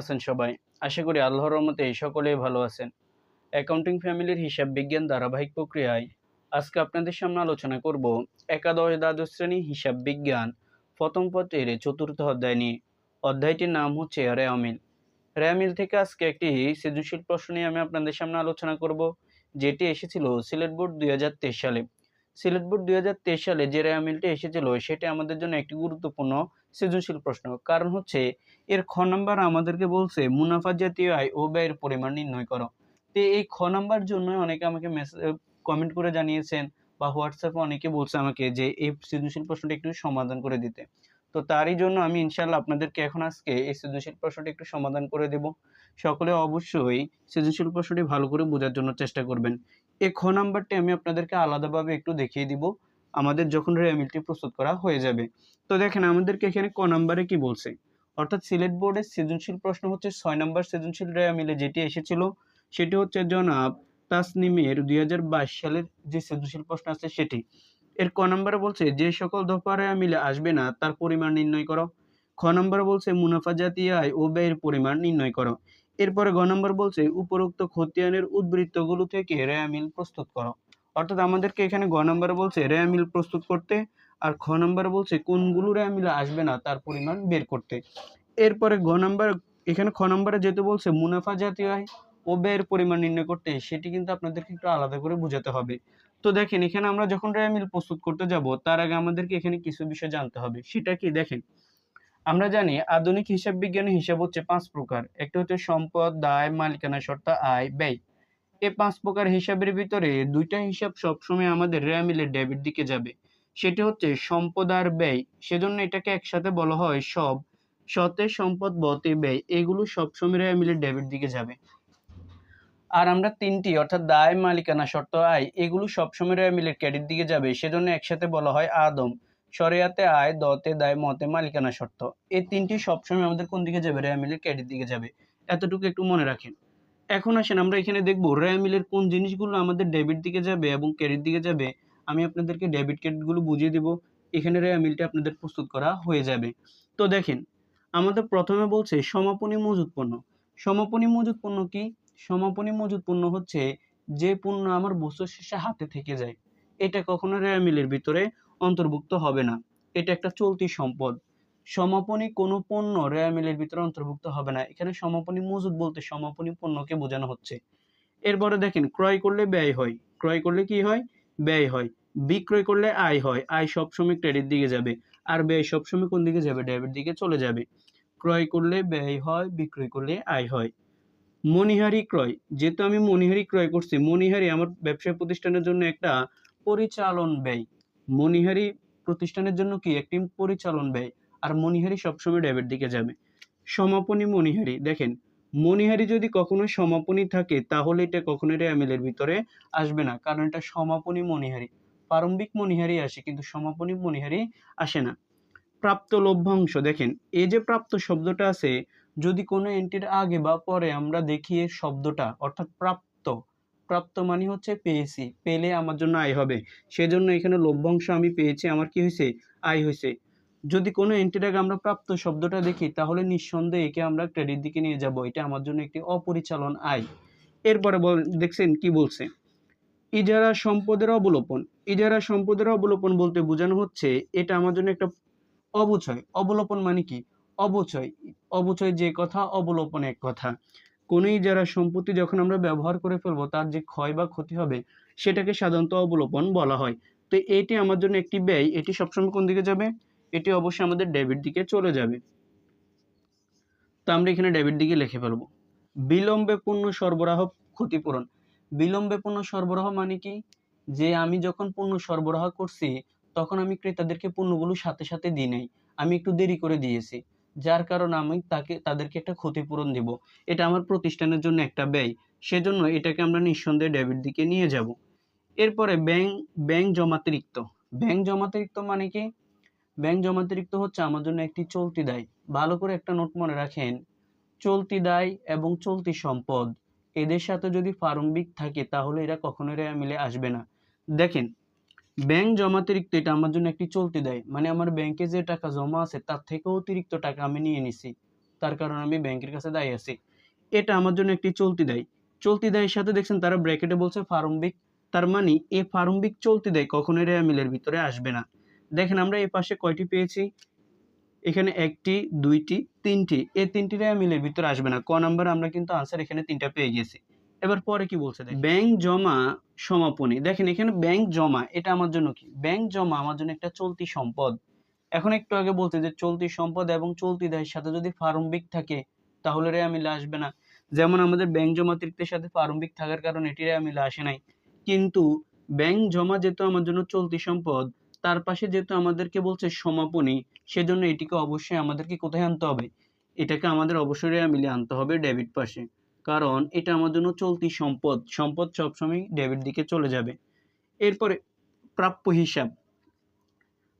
আছেন সবাই? আশা করি আল্লাহর রহমতে সকলেই ভালো আছেন। অ্যাকাউন্টিং ফ্যামিলির হিসাব বিজ্ঞান ধারাবাহিক প্রক্রিয়ায় আজকে আপনাদের সামনে আলোচনা করব একাদশ দ্বাদশ শ্রেণি হিসাব বিজ্ঞান, প্রথম পত্রের চতুর্থ অধ্যায় নিয়ে। অধ্যায়টির নাম হচ্ছে রেয়ামিল রেয়ামিল থেকে আজকে একটি সৃজনশীল প্রশ্ন নিয়ে আমি আপনাদের সামনে আলোচনা করব, যেটি এসেছিল সিলেট বোর্ড দুই হাজার তেইশ সালে। সিলেট বোর্ড দুই সালে যে রেয়ামিলটি এসেছিল, সেটি আমাদের জন্য একটি গুরুত্বপূর্ণ সৃজনশীল প্রশ্ন। কারণ হচ্ছে, এর খ নাম্বার আমাদেরকে বলছে, মুনাফা জাতীয় আয় ও ব্যয়ের পরিমাণ নির্ণয় করো। তো এই খ নাম্বার জন্য অনেকে আমাকে মেসেজ কমেন্ট করে জানিয়েছেন, বা হোয়াটসঅ্যাপে অনেকে বলছে আমাকে যে, এই সৃজনশীল প্রশ্নটি একটু সমাধান করে দিতে। তো তারই জন্য আমি ইনশাল্লাহ আপনাদেরকে এখন আজকে এই সৃজনশীল প্রশ্নটি একটু সমাধান করে দেব। সকলে অবশ্যই সৃজনশীল প্রশ্নটি ভালো করে বোঝার জন্য চেষ্টা করবেন। এই খ নাম্বারটি আমি আপনাদেরকে আলাদাভাবে একটু দেখিয়ে দিব। আমাদের যখন রেমিলটি প্রস্তুত করা হয়ে যাবে। তো দেখেন, আমাদেরকে এখানে ক নাম্বারে কি বলছে? অর্থাৎ সিলেট বোর্ডের সৃজনশীল প্রশ্ন হচ্ছে ছয় নম্বর সৃজনশীল রেয়ামিলে যেটি এসেছিল, সেটি হচ্ছে জনাব তাসনিমের দুই হাজার বাইশ সালের যে সৃজনশীল প্রশ্ন আছে সেটি। এর ক নম্বরে বলছে, যে সকল দফা রেয়ামিলে আসবে না, তার পরিমাণ নির্ণয় করো। খ নম্বরে বলছে, মুনাফা জাতীয় আয় ও ব্যয়ের পরিমাণ নির্ণয় করো। এরপরে গ নম্বর বলছে, উপরোক্ত খতিয়ানের উদ্বৃত্তগুলো থেকে রেয়ামিল প্রস্তুত করো। অর্থাৎ আমাদেরকে এখানে গ নম্বরে বলছে রেয়ামিল প্রস্তুত করতে, আর খ নম্বরে বলছে কোনগুলো রেয়ামিল আসবে না তার পরিমাণ বের করতে। এরপরে গ নম্বর, এখানে খ নম্বরে যেহেতু বলছে মুনাফা জাতীয় আয় ও ব্যয়ের পরিমাণ নির্ণয় করতে, সেটি কিন্তু আপনাদেরকে একটু আলাদা করে বোঝাতে হবে। তো দেখেন, এখানে আমরা যখন রেয়ামিল প্রস্তুত করতে যাব, তার আগে আমাদেরকে এখানে কিছু বিষয় জানতে হবে। সেটা কি? দেখেন আমরা জানি আধুনিক হিসাব বিজ্ঞানের হিসাব হচ্ছে পাঁচ প্রকার। একটা হচ্ছে সম্পদ, দায়, মালিকানা সত্তা আয়, ব্যয়। এই পাঁচ প্রকার হিসাবের ভিতরে দুইটা হিসাব সবসময় আমাদের রেয়ামিলের ডেবিট দিকে যাবে। সেটি হচ্ছে সম্পদ আর ব্যয়। সেজন্য এটাকে একসাথে বলা হয় সব। সতে সম্পদ, বতে ব্যয়, এগুলো সবসময় রেয়ামিলের ডেবিট দিকে যাবে। আর আমরা তিনটি, অর্থাৎ দায়, মালিকানা, শর্ত, আয়, এগুলো সবসময় রেয়ামিলের ক্রেডিট দিকে যাবে। সেজন্য একসাথে বলা হয় আদম। শরিয়াতে আয় দতে দায় মতে মালিকানা শর্ত। এই তিনটি সবসময় আমাদের কোন দিকে যাবে? রেয়ামিলের ক্রেডিট দিকে যাবে। এতটুকু একটু মনে রাখেন। এখন আসেন, আমরা এখানে দেখব রেয়ামিলের কোন জিনিসগুলো আমাদের ডেবিট দিকে যাবে এবং ক্রেডিট দিকে যাবে। আমি আপনাদেরকে ডেবিট ক্রেডিটগুলো বুঝিয়ে দেব। এখানে রেয়ামিলটা আপনাদের প্রস্তুত করা হয়ে যাবে। তো দেখেন, আমাদের প্রথমে বলছে সমাপনী মজুত পণ্য। সমাপনী মজুত পণ্য কি? সমাপনী মজুত পণ্য হচ্ছে যে পণ্য আমার বছর শেষে হাতে থেকে যায়। এটা কখনো রেয়ামিলের ভিতরে অন্তর্ভুক্ত হবে না। এটা একটা চলতি সম্পদ। সমাপনী কোনো পণ্য রেয়ামিলের ভিতরে অন্তর্ভুক্ত হবে না। এখানে সমাপনী মজুদ বলতে সমাপনী পণ্যকে বোঝানো হচ্ছে। এরপরে দেখেন, ক্রয় করলে ব্যয় হয়। ক্রয় করলে কি হয়? ব্যয় হয়। বিক্রয় করলে আয় হয়। আয় সবসময় ক্রেডিট দিকে যাবে। আর ব্যয় সবসময় কোন দিকে যাবে? ডেবিট দিকে চলে যাবে। ক্রয় করলে ব্যয় হয়, বিক্রয় করলে আয় হয়। মণিহারি ক্রয়। যেহেতু আমি মণিহারি ক্রয় করছি মণিহারি আমার ব্যবসায় প্রতিষ্ঠানের জন্য একটা পরিচালন ব্যয়। মণিহারি প্রতিষ্ঠানের জন্য কি একটি পরিচালন ব্যয়? আর মণিহারি সবসময় ডেবিট দিকে যাবে। সমাপনী মণিহারি। দেখেন, মণিহারি যদি কখনো সমাপনী থাকে, তাহলে এটা কখনোই রেয়ামিলের ভিতরে আসবে না। কারণ এটা সমাপনী মণিহারি। প্রারম্ভিক মণিহারি আসে, কিন্তু সমাপনী মণিহারি আসে না। প্রাপ্ত লভ্যাংশ। দেখেন, এই যে প্রাপ্ত শব্দটা আছে, যদি কোনো এন্ট্রির আগে বা পরে আমরা দেখি শব্দটা, অর্থাৎ প্রাপ্ত প্রাপ্ত মানে হচ্ছে পেয়েছি, পেলে আমার জন্য আয় হবে। সেজন্য এখানে লভ্যাংশ আমি পেয়েছি, আমার কি হয়েছে? আয় হয়েছে। যদি কোনো এন্টির আগে আমরা প্রাপ্ত শব্দটা দেখি, তাহলে নিঃসন্দেহে একে আমরা ক্রেডিট দিকে নিয়ে যাব। এটা আমার জন্য একটি অপরিচালন আয়। এরপরে বল, দেখছেন কি বলছে? ইজারা সম্পদের অবলোপন। ইজারা সম্পদের অবলোপন বলতে বোঝানো হচ্ছে, এটা আমার জন্য একটা অবচয়। অবলোপন মানে কি? অবচয়। অবচয় যে কথা, অবলোপন এক কথা। কোনো ইজারা সম্পত্তি যখন আমরা ব্যবহার করে ফেলব, তার যে ক্ষয় বা ক্ষতি হবে, সেটাকে সাধারণত অবলোপন বলা হয়। তো এটি আমার জন্য একটি ব্যয়। এটি সবসময় কোন দিকে যাবে? এটি অবশ্যই আমাদের ডেবিট দিকে চলে যাবে। তো আমরা এখানে ডেবিট দিকে লিখে ফেলব। বিলম্বে পণ্য সরবরাহ ক্ষতিপূরণ। বিলম্বে পণ্য সরবরাহ মানে কি? যে আমি যখন পণ্য সরবরাহ করছি, তখন আমি ক্রেতাদেরকে পণ্যগুলো সাথে সাথে দিই নাই। আমি একটু দেরি করে দিয়েছি। যার কারণে আমি তাকে, তাদেরকে একটা ক্ষতিপূরণ দিব। এটা আমার প্রতিষ্ঠানের জন্য একটা ব্যয়। সেজন্য এটাকে আমরা নিঃসন্দেহে ডেবিট দিকে নিয়ে যাব। এরপরে ব্যাংক ব্যাংক জমাতিরিক্ত। ব্যাংক জমাতিরিক্ত মানে কি? ব্যাংক জমাতিরিক্ত হচ্ছে আমার জন্য একটি চলতি দায়। ভালো করে একটা নোট মনে রাখেন। চলতি দায় এবং চলতি সম্পদ। এদের সাথে যদি প্রারম্ভিক থাকে তাহলে এরা কখনোই মিলে আসবে না। দেখেন ব্যাংক জমাতিরিক্ত এটা আমার জন্য একটি চলতি দেয়। মানে আমার ব্যাংকে যে টাকা জমা আছে, তার থেকেও অতিরিক্ত টাকা আমি নিয়ে নিছি। তার কারণে আমি ব্যাংকের কাছে দায়ী আছি। এটা আমার জন্য একটি চলতি দায়। চলতি দায়ের সাথে দেখছেন তারা ব্র্যাকেটে বলছে প্রারম্ভিক। তার মানে এই প্রারম্ভিক চলতি দেয় কখনোই রেয়া মিলের ভিতরে আসবে না। দেখেন আমরা এই পাশে কয়টি পেয়েছি? এখানে একটি, দুইটি, তিনটি। এই তিনটি রেয়া মিলের ভিতরে আসবে না। ক নাম্বার আমরা কিন্তু আনসার এখানে তিনটা পেয়ে গেছি এবার পরে কি বলছে ব্যাংক জমা সমাপনী। দেখেন, এখানে ব্যাংক জমা, এটা আমার জন্য কি? ব্যাংক জমা আমার জন্য একটা চলতি সম্পদ। এখন একটু আগে বলতে যে চলতি সম্পদ এবং চলতি দায়ের সাথে যদি প্রারম্ভিক থাকে, তাহলে রেয়া মিলে আসবে না যেমন আমাদের ব্যাংক জমাতিরিক্তের সাথে প্রারম্ভিক থাকার কারণে এটি রেয়া মিলে আসে নাই। কিন্তু ব্যাংক জমা যেহেতু আমার জন্য চলতি সম্পদ, তার পাশে যেহেতু আমাদেরকে বলছে সমাপনী, সেজন্য এটিকে অবশ্যই আমাদেরকে কোথায় আনতে হবে? এটাকে আমাদের অবশ্যই মিলে আনতে হবে ডেবিট পাশে। কারণ এটা আমার জন্য চলতি সম্পদ সম্পদ সবসময় ডেবিট দিকে চলে যাবে। এরপরে প্রাপ্য হিসাব।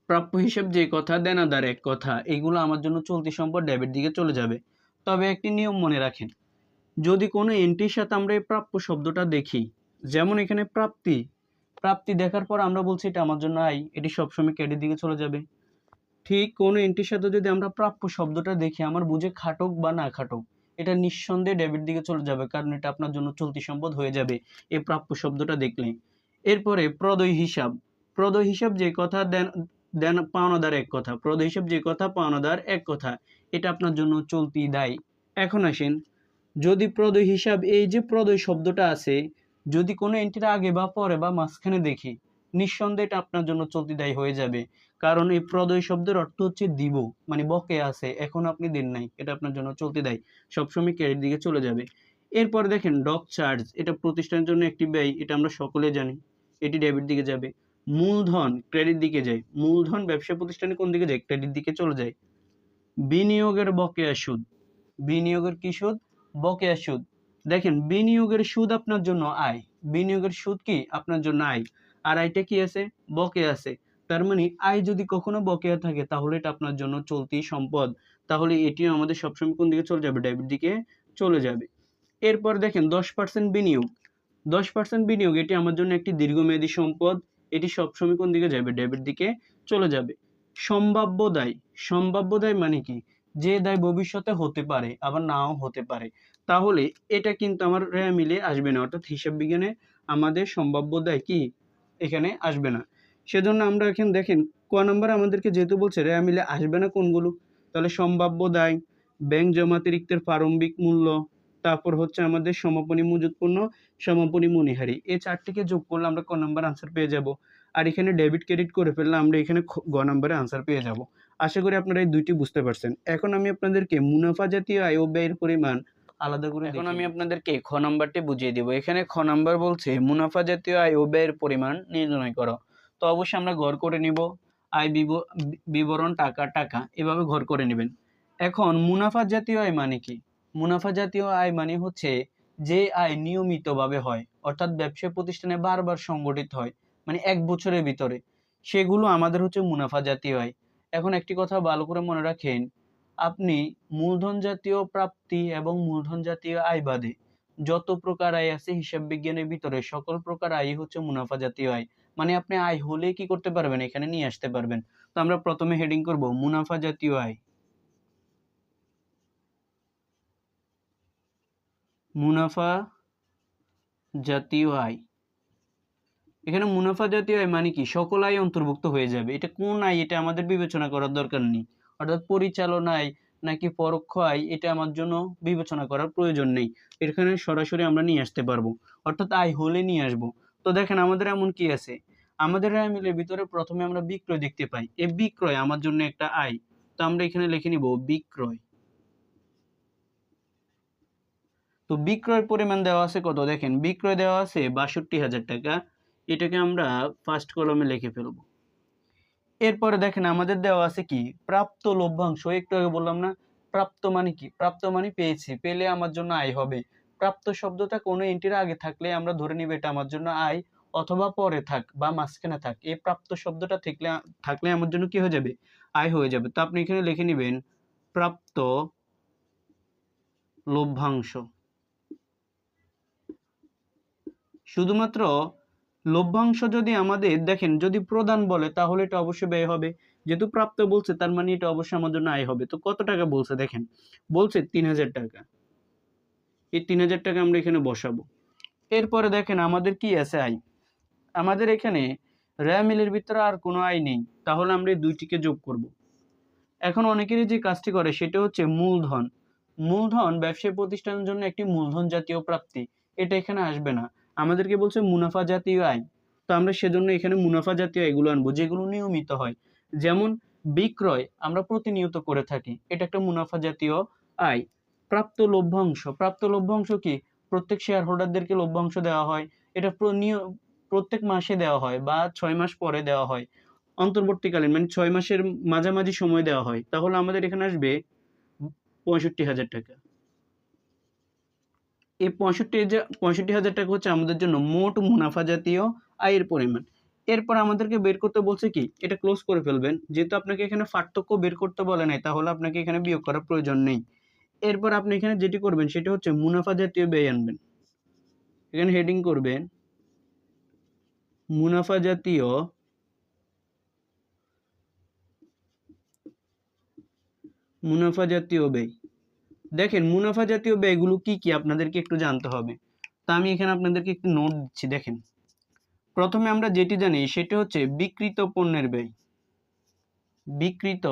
প্রাপ্য হিসাব যে কথা, দেনাদার এক কথা, এগুলো আমার জন্য চলতি সম্পদ ডেবিট দিকে চলে যাবে। তবে একটি নিয়ম মনে রাখেন, যদি কোনো এন্ট্রির সাথে আমরা এই প্রাপ্য শব্দটা দেখি, যেমন এখানে প্রাপ্তি প্রাপ্তি দেখার পর আমরা বলছি এটা আমার জন্য আই এটি সবসময় ক্রেডিট দিকে চলে যাবে। ঠিক কোনো এন্ট্রির সাথে যদি আমরা প্রাপ্য শব্দটা দেখি, আমার বুঝে খাটক বা না খাটুক এটা নিঃসন্দেহে ডেবিট দিকে চলে যাবে, কারণ এটা আপনার জন্য চলতি সম্পদ হয়ে যাবে এই প্রাপ্য শব্দটা দেখলে। এরপরে প্রদয় হিসাব। প্রদয় হিসাব যে কথা, দেন দেন পাওনাদার এক কথা। প্রদয় হিসাব যে কথা, পাওনাদার এক কথা। এটা আপনার জন্য চলতি দায়। এখন আসেন, যদি প্রদয় হিসাব, এই যে প্রদয় শব্দটা আছে, যদি কোনো এন্ট্রির আগে বা পরে বা মাঝখানে দেখি, নিঃসন্দেহে এটা আপনার জন্য চলতি দায়ী হয়ে যাবে। কারণ এই প্রদয় শব্দের অর্থ হচ্ছে দিব মানে বকে আছে, এখন আপনি দেন নাই, এটা আপনার জন্য চলতি দায়ী, সবসময় ক্রেডিট দিকে চলে যাবে। এরপর দেখেন ডক চার্জ এটা প্রতিষ্ঠানের জন্য একটি ব্যয়, এটা আমরা সকলে জানি, এটি ডেবিট দিকে যাবে। মূলধন ক্রেডিট দিকে যায়, মূলধন ব্যবসা প্রতিষ্ঠানে কোন দিকে যায়? ক্রেডিট দিকে চলে যায়। বিনিয়োগের বকেয়া সুদ, বিনিয়োগের কি সুদ? বকেয়া সুদ। দেখেন, বিনিয়োগের সুদ আপনার জন্য আয়, বিনিয়োগের সুদ কি? আপনার জন্য আয়। আর আয়টা কি আছে? বকেয়া আছে। তার মানে আয় যদি কখনো বকেয়া থাকে, তাহলে এটা আপনার জন্য চলতি সম্পদ। তাহলে এটিও আমাদের সবসময় কোন দিকে চলে যাবে? ডেবিট দিকে চলে যাবে। এরপর দেখেন, দশ পার্সেন্ট বিনিয়োগ। দশ পার্সেন্ট বিনিয়োগ, এটি আমার জন্য একটি দীর্ঘমেয়াদী সম্পদ। এটি সবসময় কোন দিকে যাবে? ডেবিট দিকে চলে যাবে। সম্ভাব্য দায়। সম্ভাব্য দায় মানে কি? যে দায় ভবিষ্যতে হতে পারে, আবার নাও হতে পারে। তাহলে এটা কিন্তু আমার মিলে আসবে না। অর্থাৎ হিসাব বিজ্ঞানে আমাদের সম্ভাব্য দায় কি? এখানে আসবে না। সেজন্য আমরা এখানে দেখেন ক নাম্বার আমাদেরকে যেহেতু বলছে রেয়া মিলে আসবে না কোনগুলো? তাহলে সম্ভাব্য দায় ব্যাংক জমাতিরিক্তের প্রারম্ভিক মূল্য তারপর হচ্ছে আমাদের সমাপনী মজুতপূর্ণ সমাপনী মনিহারি। এই চারটিকে যোগ করলে আমরা ক নাম্বার আনসার পেয়ে যাব। আর এখানে ডেবিট ক্রেডিট করে ফেললে আমরা এখানে গ নাম্বারে আনসার পেয়ে যাব। আশা করি আপনারা এই দুইটি বুঝতে পারছেন। এখন আমি আপনাদেরকে মুনাফা জাতীয় আয় ও ব্যয়ের পরিমাণ আলাদা করে এখন আমি আপনাদেরকে খ নাম্বারটি বুঝিয়ে দিব। এখানে খ নাম্বার বলছে মুনাফা জাতীয় আয় ও ব্যয়ের পরিমাণ নির্ণয় করো। তো অবশ্যই আমরা ঘর করে নিব। আয় বিবরণ টাকা টাকা, এভাবে ঘর করে নেবেন। এখন মুনাফা জাতীয় আয় মানে কি? মুনাফা জাতীয় আয় মানে হচ্ছে যে আয় নিয়মিতভাবে হয়, অর্থাৎ ব্যবসা প্রতিষ্ঠানে বারবার সংগঠিত হয় মানে এক বছরের ভিতরে। সেগুলো আমাদের হচ্ছে মুনাফা জাতীয় আয়। এখন একটি কথা ভালো করে মনে রাখেন, আপনি মূলধন জাতীয় প্রাপ্তি এবং মূলধন জাতীয় আয় বাদে যত প্রকার আয় আছে হিসাব বিজ্ঞানের ভিতরে সকল প্রকার আয় হচ্ছে মুনাফা জাতীয় আয়। মানে আপনি আয় হলে কি করতে পারবেন? এখানে নিয়ে আসতে পারবেন। তো আমরা প্রথমে হেডিং করব, মুনাফা জাতীয় আয়। মুনাফা জাতীয় আয়। এখানে মুনাফা জাতীয় আয় মানে কি? সকল আয় অন্তর্ভুক্ত হয়ে যাবে। এটা কোন আয়? এটা আমাদের বিবেচনা করার দরকার নেই। অর্থাৎ পরিচালনা আয় নাকি পরোক্ষ আয়, এটা আমার জন্য বিবেচনা করার প্রয়োজন নেই। এখানে সরাসরি আমরা নিয়ে আসতে পারব। অর্থাৎ আয় হলে নিয়ে আসব। তো দেখেন, আমাদের এমন কি আছে? আমাদের আয় মিলের ভিতরে প্রথমে আমরা বিক্রয় দেখতে পাই। এই বিক্রয় আমার জন্য একটা আয়। তো আমরা এখানে লিখে নিব বিক্রয়। তো বিক্রয়ের পরিমাণ দেওয়া আছে কত? দেখেন, বিক্রয় দেওয়া আছে বাষট্টি হাজার টাকা। এটাকে আমরা ফার্স্ট কলমে লিখে ফেলব। এরপরে দেখেন, আমাদের দেওয়া আছে কি? প্রাপ্ত লভ্যাংশ। একটু আগে বললাম না, প্রাপ্ত মানে কি? প্রাপ্ত মানে পেয়েছি। পেলে আমার জন্য আয় হবে। প্রাপ্ত শব্দটা কোনো এন্ট্রির আগে থাকলে আমরা ধরে নিব এটা আমার জন্য আয় অথবা পরে থাক বা মাঝখানে থাক। এই প্রাপ্ত শব্দটা থাকলে থাকলে আমার জন্য কি হয়ে যাবে? আয় হয়ে যাবে। তো আপনি এখানে লিখে নেবেন, প্রাপ্ত লভ্যাংশ। শুধুমাত্র লভ্যাংশ যদি আমাদের, দেখেন যদি প্রদান বলে তাহলে এটা অবশ্যই ব্যয় হবে। যেহেতু প্রাপ্ত বলছে, তার মানে এটা অবশ্যই আমার জন্য আয় হবে। তো কত টাকা বলছে দেখেন? বলছে তিন হাজার টাকা। এই তিন হাজার টাকা আমরা এখানে বসাবো। এরপরে দেখেন আমাদের কি আছে আয় আমাদের এখানে র্যা মিলের ভিতরে আর কোনো আয় নেই, তাহলে আমরা এই দুইটিকে যোগ করব। এখন অনেকেরই যে কাজটি করে সেটা হচ্ছে মূলধন। মূলধন ব্যবসায়ী প্রতিষ্ঠানের জন্য একটি মূলধন জাতীয় প্রাপ্তি, এটা এখানে আসবে না। আমাদেরকে বলছে মুনাফা জাতীয় আয়। তো আমরা সেজন্য এখানে মুনাফা জাতীয় এগুলো আনব, যেগুলো নিয়মিত হয়। যেমন বিক্রয় আমরা প্রতিনিয়ত করে থাকি, এটা একটা মুনাফা জাতীয় আয়। প্রাপ্ত লভ্যাংশ। প্রাপ্ত লভ্যাংশ কি? প্রত্যেক শেয়ার হোল্ডারদেরকে লভ্যাংশ দেওয়া হয়। এটা প্রত্যেক মাসে দেওয়া হয় বা ছয় মাস পরে দেওয়া হয়। অন্তর্বর্তীকালীন মানে ছয় মাসের মাঝামাঝি সময় দেওয়া হয়। তাহলে আমাদের এখানে আসবে পঁয়ষট্টি হাজার টাকা। এই পঁয়ষট্টি হাজার পঁয়ষট্টি হাজার টাকা হচ্ছে আমাদের জন্য মোট মুনাফা জাতীয় আয়ের পরিমাণ। এরপর আমাদেরকে বের করতে বলছে কি? এটা ক্লোজ করে ফেলবেন। যেহেতু আপনাকে এখানে পার্থক্য বের করতে বলে নাই, তাহলে আপনাকে এখানে বিয়োগ করার প্রয়োজন নেই। এরপর আপনি এখানে যেটি করবেন, সেটা হচ্ছে মুনাফা জাতীয় ব্যয় আনবেন। এখানে হেডিং করবেন, মুনাফা জাতীয় মুনাফা জাতীয় ব্যয়। দেখেন, মুনাফা জাতীয় ব্যয়গুলো কি কি আপনাদেরকে একটু জানতে হবে। তা আমি এখানে আপনাদেরকে একটু নোট দিচ্ছি, দেখেন। প্রথমে আমরা যেটি জানি, সেটা হচ্ছে বিকৃত পণ্যের ব্যয়। বিকৃত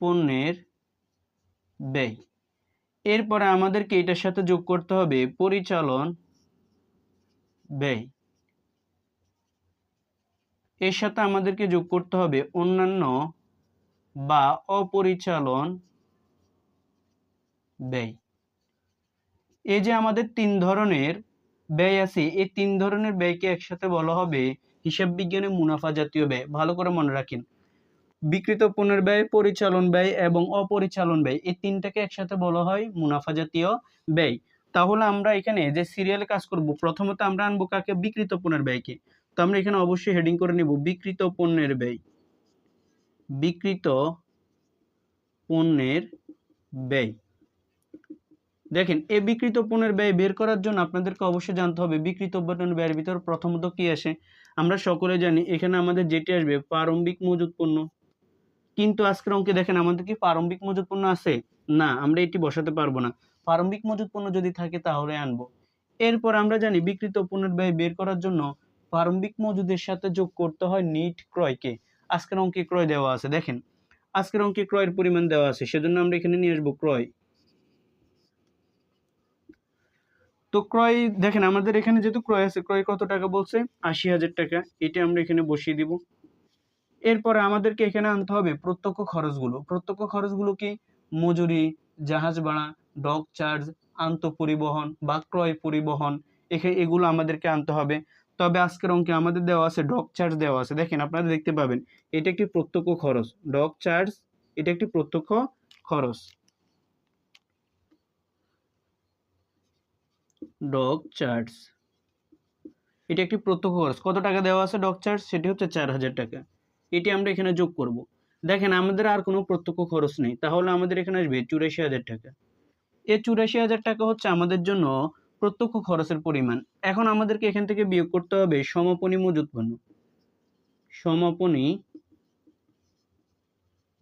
পণ্যের ব্যয় এরপরে আমাদেরকে এটার সাথে যোগ করতে হবে পরিচালন ব্যয়। এর সাথে আমাদেরকে যোগ করতে হবে অন্যান্য বা অপরিচালন ব্যয়। এই যে আমাদের তিন ধরনের ব্যয় আছে, এই তিন ধরনের ব্যয়কে একসাথে বলা হবে হিসাব বিজ্ঞানে মুনাফা জাতীয় ব্যয়। ভালো করে মনে রাখেন। বিকৃত পণ্যের ব্যয় পরিচালন ব্যয় এবং অপরিচালন ব্যয়, এই তিনটাকে একসাথে বলা হয় মুনাফা জাতীয় ব্যয়। তাহলে আমরা এখানে যে সিরিয়ালে কাজ করব, প্রথমত আমরা আনব কাকে? বিকৃত পণ্যের ব্যয়কে। তো আমরা এখানে অবশ্যই হেডিং করে নেব, বিকৃত পণ্যের ব্যয়। বিকৃত পণ্যের ব্যয়। দেখেন এই বিকৃত পণ্যের ব্যয় বের করার জন্য আপনাদেরকে অবশ্যই জানতে হবে, বিকৃত পণ্যের ব্যয়ের ভিতর প্রথমত কি আসে? আমরা সকলে জানি, এখানে আমাদের যেটি আসবে, প্রারম্ভিক মজুদ পণ্য। কিন্তু আজকের অঙ্কে দেখেন, আমাদের কি প্রারম্ভিক মজুদ পণ্য আছে? না, আমরা এটি বসাতে পারব না। প্রারম্ভিক মজুদ পণ্য যদি থাকে তাহলে আনব। এরপর আমরা জানি বিকৃত পণ্যের ব্যয় বের করার জন্য প্রারম্ভিক মজুদের সাথে যোগ করতে হয় নিট ক্রয়কে। আজকের অঙ্কে ক্রয় দেওয়া আছে, দেখেন। আজকের অঙ্কে ক্রয়ের পরিমাণ দেওয়া আছে, সেজন্য আমরা এখানে নিয়ে আসব ক্রয়। তো ক্রয়, দেখেন, আমাদের এখানে যেহেতু ক্রয় আছে, ক্রয় কত টাকা বলছে? আশি হাজার টাকা। এটা আমরা এখানে বসিয়ে দিব। এরপরে আমাদেরকে এখানে আনতে হবে প্রত্যক্ষ খরচগুলো। প্রত্যক্ষ খরচগুলো কি? মজুরি, জাহাজ ভাড়া ডক চার্জ আন্ত পরিবহন বা ক্রয় পরিবহন এখানে এগুলো আমাদেরকে আনতে হবে। তবে আজকের অঙ্কে আমাদের দেওয়া আছে ডক চার্জ দেওয়া আছে। দেখেন আপনারা দেখতে পাবেন, এটা একটি প্রত্যক্ষ খরচ। ডক চার্জ এটা একটি প্রত্যক্ষ খরচ। ডক চার্জ এটা একটি প্রত্যক্ষ খরচ। কত টাকা দেওয়া আছে ডক চার্জ সেটি হচ্ছে চার হাজার টাকা। এটি আমরা এখানে যোগ করব। দেখেন, আমাদের আর কোনো প্রত্যক্ষ খরচ নেই। তাহলে আমাদের এখানে আসবে চুরাশি হাজার টাকা। এই চুরাশি হাজার টাকা হচ্ছে আমাদের জন্য প্রত্যক্ষ খরচের পরিমাণ। এখন আমাদেরকে এখান থেকে বিয়োগ করতে হবে সমাপনী মজুদ পণ্য সমাপনী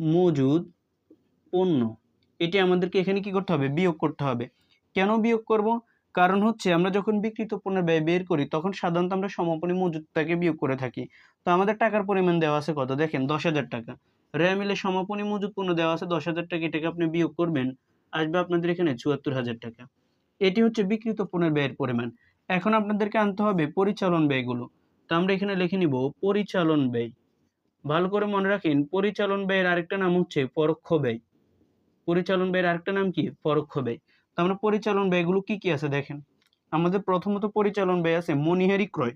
মজুদ পণ্য এটি আমাদেরকে এখানে কি করতে হবে? বিয়োগ করতে হবে। কেন বিয়োগ করব? কারণ হচ্ছে আমরা যখন বিকৃত পণ্যের ব্যয় বের করি, তখন সাধারণত আমরা সমাপনী মজুদটাকে বিয়োগ করে থাকি। তো আমাদের টাকার পরিমাণ দেওয়া আছে কত? দেখেন, দশ হাজার টাকা। রেয়া মিলে সমাপনী মজুদ পণ্য দেওয়া আছে দশ হাজার টাকা, এটাকে আপনি বিয়োগ করবেন, আসবে আপনাদের এখানে চুয়াত্তর হাজার টাকা। এটি হচ্ছে বিকৃত পণ্যের ব্যয়ের পরিমাণ। এখন আপনাদেরকে আনতে হবে পরিচালন ব্যয়গুলো। তো আমরা এখানে লিখে নিব পরিচালন ব্যয়। ভালো করে মনে রাখেন, পরিচালন ব্যয়ের আরেকটা নাম হচ্ছে পরোক্ষ ব্যয়। পরিচালন ব্যয়ের আরেকটা নাম কি? পরোক্ষ ব্যয়। তো আমরা পরিচালন ব্যয়গুলো কি কি আছে দেখেন? আমাদের প্রথমত পরিচালন ব্যয় আছে মনিহারি ক্রয়।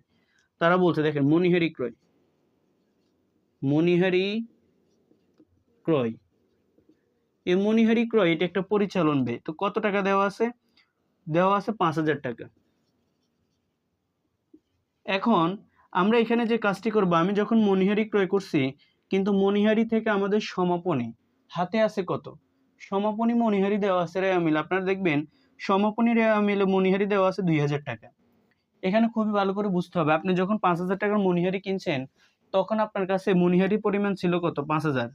তারা বলছে, দেখেন মনিহারি ক্রয়। মনিহারি ক্রয়। এই মনিহারি ক্রয়, এটা একটা পরিচালন ব্যয়। তো কত টাকা দেওয়া আছে? দেওয়া আছে পাঁচ হাজার টাকা। এখন আমরা এখানে যে কাজটি করব, আমি যখন মনিহারি ক্রয় করছি, কিন্তু মনিহারি থেকে আমাদের সমাপনী হাতে আছে কত? সমাপনী মনিহারি দেওয়া আছে রেয়া মিল। আপনারা দেখবেন সমাপনী রেয়া মিলে মনিহারি দেওয়া আছে দুই হাজার টাকা। এখানে খুবই ভালো করে বুঝতে হবে। আপনি যখন পাঁচ হাজার টাকার মনিহারি কিনছেন, তখন আপনার কাছে মনিহারি পরিমাণ ছিল কত? পাঁচ হাজার।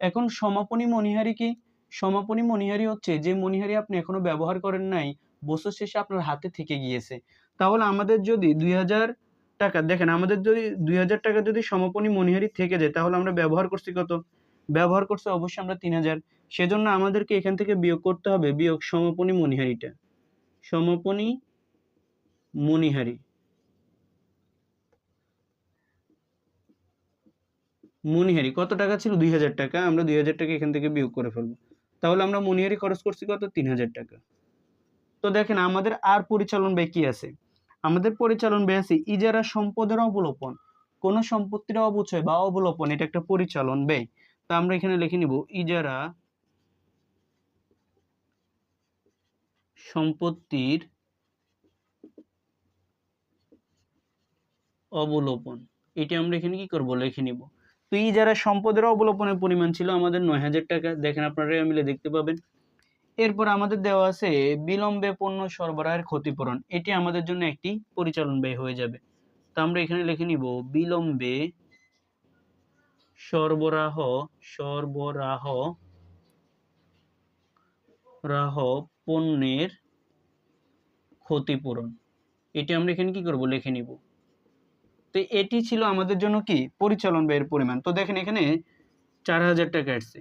এখন সমাপনী মনিহারি কি? সমাপনী মনিহারি হচ্ছে যে মনিহারি আপনি এখনও ব্যবহার করেন নাই, বছর শেষে আপনার হাতে থেকে গিয়েছে। তাহলে আমাদের যদি দুই হাজার টাকা, দেখেন, আমাদের যদি দুই হাজার টাকা যদি সমাপনী মনিহারি থেকে যায়, তাহলে আমরা ব্যবহার করছি কত? ব্যবহার করছি অবশ্যই আমরা তিন হাজার। সেজন্য আমাদেরকে এখান থেকে বিয়োগ করতে হবে বিয়োগ সমাপনী মনিহারিটা সমাপনী মনিহারি মনিহারি কত টাকা ছিল? দুই হাজার টাকা। আমরা দুই হাজার টাকা এখান থেকে বিয়োগ করে ফেলব। তাহলে আমরা মনিহারি খরচ করছি কত? তিন হাজার টাকা। তো দেখেন, আমাদের আর পরিচালন ব্যয় কি আছে? আমাদের পরিচালন ব্যয় আছে ইজারা সম্পদের অবলোপন। কোন সম্পত্তির অবচয় বা অবলোপন, এটা একটা পরিচালন ব্যয়। তা আমরা এখানে লিখে নিব, ইজারা সম্পত্তির অবলোপন। এটা আমরা এখানে কি করব? লিখে নিব। তো এই যারা সম্পদের অবলোপনের পরিমাণ ছিল আমাদের নয় হাজার টাকা, দেখেন আপনারা মিলে দেখতে পাবেন। এরপর আমাদের দেওয়া আছে বিলম্বে পণ্য সরবরাহের ক্ষতিপূরণ। এটি আমাদের জন্য একটি পরিচালন ব্যয় হয়ে যাবে। তো আমরা এখানে লিখে নিব, বিলম্বে সরবরাহ সরবরাহ, রাহ পণ্যের ক্ষতিপূরণ। এটি আমরা এখানে কি করব? লিখে নিব। তো এটি ছিল আমাদের জন্য কি? পরিচালন ব্যয়ের পরিমাণ। তো দেখেন এখানে চার হাজার টাকা আসছে।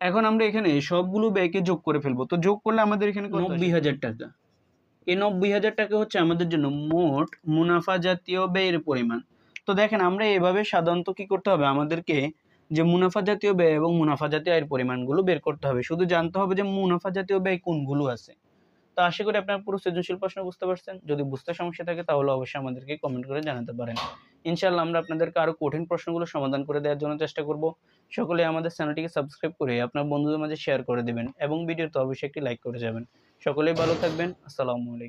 এখন আমরা এখানে সবগুলো ব্যয়কে যোগ করে ফেলব। তো যোগ করলে আমাদের এখানে নব্বই হাজার টাকা। এই নব্বই হাজার টাকা হচ্ছে আমাদের জন্য মোট মুনাফা জাতীয় ব্যয়ের পরিমাণ। তো দেখেন আমরা এভাবে সাধারণত কি করতে হবে? আমাদেরকে যে মুনাফা জাতীয় ব্যয় এবং মুনাফা জাতীয় আয়ের পরিমাণগুলো বের করতে হবে। শুধু জানতে হবে যে মুনাফা জাতীয় ব্যয় কোনগুলো আছে। তো আশা করি আপনার পুরো সৃজনশীল প্রশ্ন বুঝতে পারছেন। যদি বুঝতে সমস্যা থাকে তাহলে অবশ্যই আমাদেরকে কমেন্ট করে জানাতে পারেন। ইনশাল্লাহ আমরা আপনাদেরকে আরও কঠিন প্রশ্নগুলো সমাধান করে দেওয়ার জন্য চেষ্টা করব। সকলে আমাদের চ্যানেলটিকে সাবস্ক্রাইব করে আপনার বন্ধুদের মাঝে শেয়ার করে দেবেন এবং ভিডিওতে অবশ্যই একটি লাইক করে যাবেন। সকলেই ভালো থাকবেন। আসসালামু আলাইকুম।